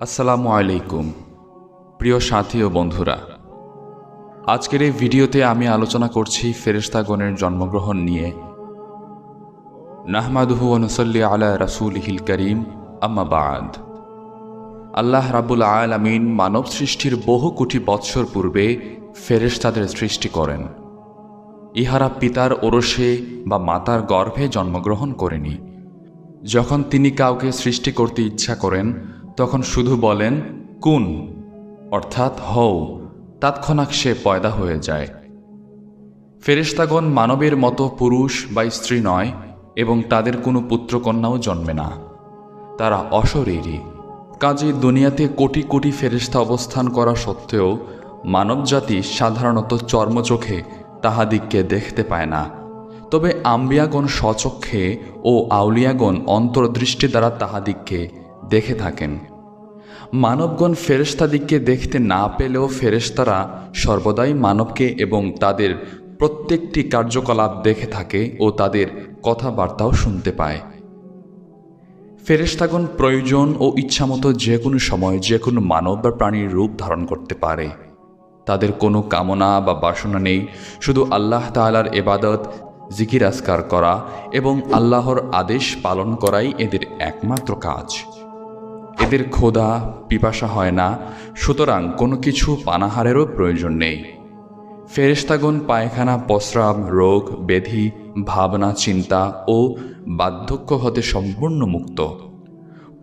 আসসালামু আলাইকুম, প্রিয় সাথী ও বন্ধুরা। আজকের এই ভিডিওতে আমি আলোচনা করছি ফেরেশতাগণের জন্মগ্রহণ নিয়ে। নাহমাদুহু অনুসল্লি আলা রাসুল হিল করিম, আম্মা বাদ। আল্লাহ রাবুল আলামিন মানব সৃষ্টির বহু কোটি বৎসর পূর্বে ফেরেশতাদের সৃষ্টি করেন। ইহারা পিতার ওরসে বা মাতার গর্ভে জন্মগ্রহণ করেনি। যখন তিনি কাউকে সৃষ্টি করতে ইচ্ছা করেন তখন শুধু বলেন, কুন অর্থাৎ হও। তৎক্ষণাৎ সে পয়দা হয়ে যায়। ফেরেশতাগণ মানবের মতো পুরুষ বা স্ত্রী নয় এবং তাদের কোনো পুত্রকন্যাও জন্মে না। তারা অশরীরী। কাজে দুনিয়াতে কোটি কোটি ফেরেশতা অবস্থান করা সত্ত্বেও মানবজাতি সাধারণত চর্মচোখে তাহাদিগকে দেখতে পায় না। তবে আম্বিয়াগণ স্বচক্ষে ও আউলিয়াগণ অন্তর্দৃষ্টি দ্বারা তাহাদিগকে দেখে থাকেন। মানবগণ ফেরেশতাদিগকে দেখতে না পেলেও ফেরেশতারা সর্বদাই মানবকে এবং তাদের প্রত্যেকটি কার্যকলাপ দেখে থাকে ও তাদের কথাবার্তাও শুনতে পায়। ফেরেশতাগণ প্রয়োজন ও ইচ্ছামতো যে কোনো সময় যে কোনো মানব বা প্রাণীর রূপ ধারণ করতে পারে। তাদের কোনো কামনা বা বাসনা নেই, শুধু আল্লাহ তাআলার এবাদত জিকির আসকার করা এবং আল্লাহর আদেশ পালন করাই এদের একমাত্র কাজ। এদের ক্ষোধা, পিপাসা হয় না, সুতরাং কোনো কিছু পানাহারেরও প্রয়োজন নেই। ফেরেশতাগণ পায়খানা প্রস্রাব রোগ ব্যাধি ভাবনা, চিন্তা ও বার্ধক্য হতে সম্পূর্ণ মুক্ত।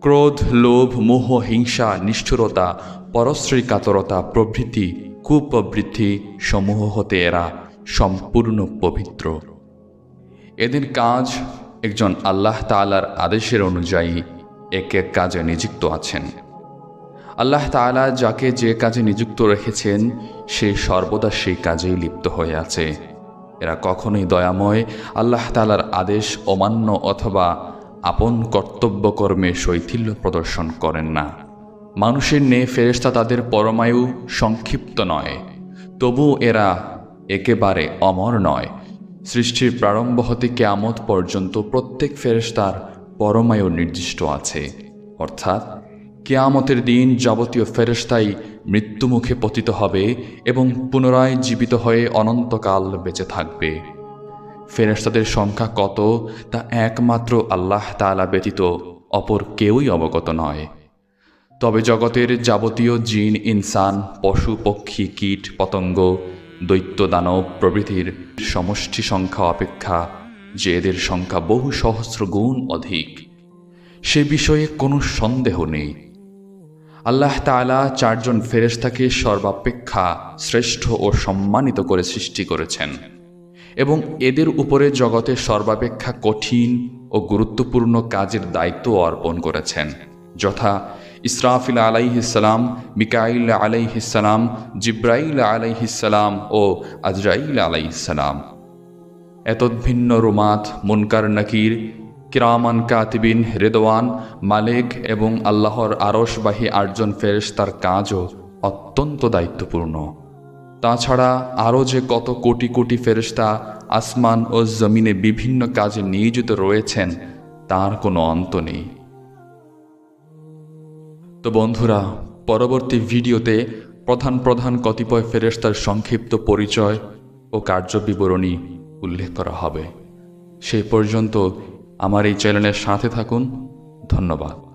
ক্রোধ, লোভ, মোহ, হিংসা, নিষ্ঠুরতা পরশ্রী কাতরতা প্রভৃতি কুপ্রবৃত্তি সমূহ হতে এরা সম্পূর্ণ পবিত্র। এদের কাজ একজন আল্লাহ তাআলার আদেশের অনুযায়ী এক এক কাজে নিযুক্ত আছেন। আল্লাহ তাআলা যাকে যে কাজে নিযুক্ত রেখেছেন, সে সর্বদা সেই কাজেই লিপ্ত হয়ে আছে। এরা কখনোই দয়াময়, আল্লাহ তাআলার আদেশ অমান্য অথবা আপন কর্তব্য কর্মে শৈথিল্য প্রদর্শন করেন না। মানুষের নেয়ে ফেরেশতা তাদের পরমায়ু সংক্ষিপ্ত নয়। তবু এরা একেবারে অমর নয়। সৃষ্টির প্রারম্ভ হতে কেয়ামত পর্যন্ত প্রত্যেক ফেরেশতার পরমায়ু নির্দিষ্ট আছে। অর্থাৎ, কেয়ামতের দিন যাবতীয় ফেরেশতাই মৃত্যুমুখে পতিত হবে এবং পুনরায় জীবিত হয়ে অনন্তকাল বেঁচে থাকবে। ফেরেশতাদের সংখ্যা কত, তা একমাত্র আল্লাহ তাআলা ব্যতীত অপর কেউই অবগত নয়। তবে জগতের যাবতীয় জিন, ইনসান, পশু, পক্ষী, কীট, পতঙ্গ, দৈত্য, দানব প্রভৃতির সমষ্টি সংখ্যা অপেক্ষা যে এদের সংখ্যা বহু সহস্র গুণ অধিক, সে বিষয়ে কোনো সন্দেহ নেই। আল্লাহ তাআলা চারজন ফেরেশতাকে সর্বাপেক্ষা শ্রেষ্ঠ ও সম্মানিত করে সৃষ্টি করেছেন এবং এদের উপরে জগতে সর্বাপেক্ষা কঠিন ও গুরুত্বপূর্ণ কাজের দায়িত্ব অর্পণ করেছেন, যথা ইসরাফিল আলাইহিসালাম মিকাইল আলাইহিসালাম জিব্রাইল আলাইহিসালাম ও আজরাইল আলাইহিসালাম এতদ্ভিন্ন রুমাত, মুনকার নাকির, কিরামান কাতিবিন, রেদওয়ান, মালেক এবং আল্লাহর আরশবাহী আটজন ফেরেশতার কাজও অত্যন্ত দায়িত্বপূর্ণ। তাছাড়া আরও যে কত কোটি কোটি ফেরেশতা আসমান ও জমিনে বিভিন্ন কাজে নিয়োজিত রয়েছেন, তার কোনো অন্ত নেই। তো বন্ধুরা, পরবর্তী ভিডিওতে প্রধান প্রধান কতিপয় ফেরেস্তার সংক্ষিপ্ত পরিচয় ও কার্য বিবরণী উল্লেখ করা হবে। সেই পর্যন্ত আমার এই চ্যানেলের সাথে থাকুন। ধন্যবাদ।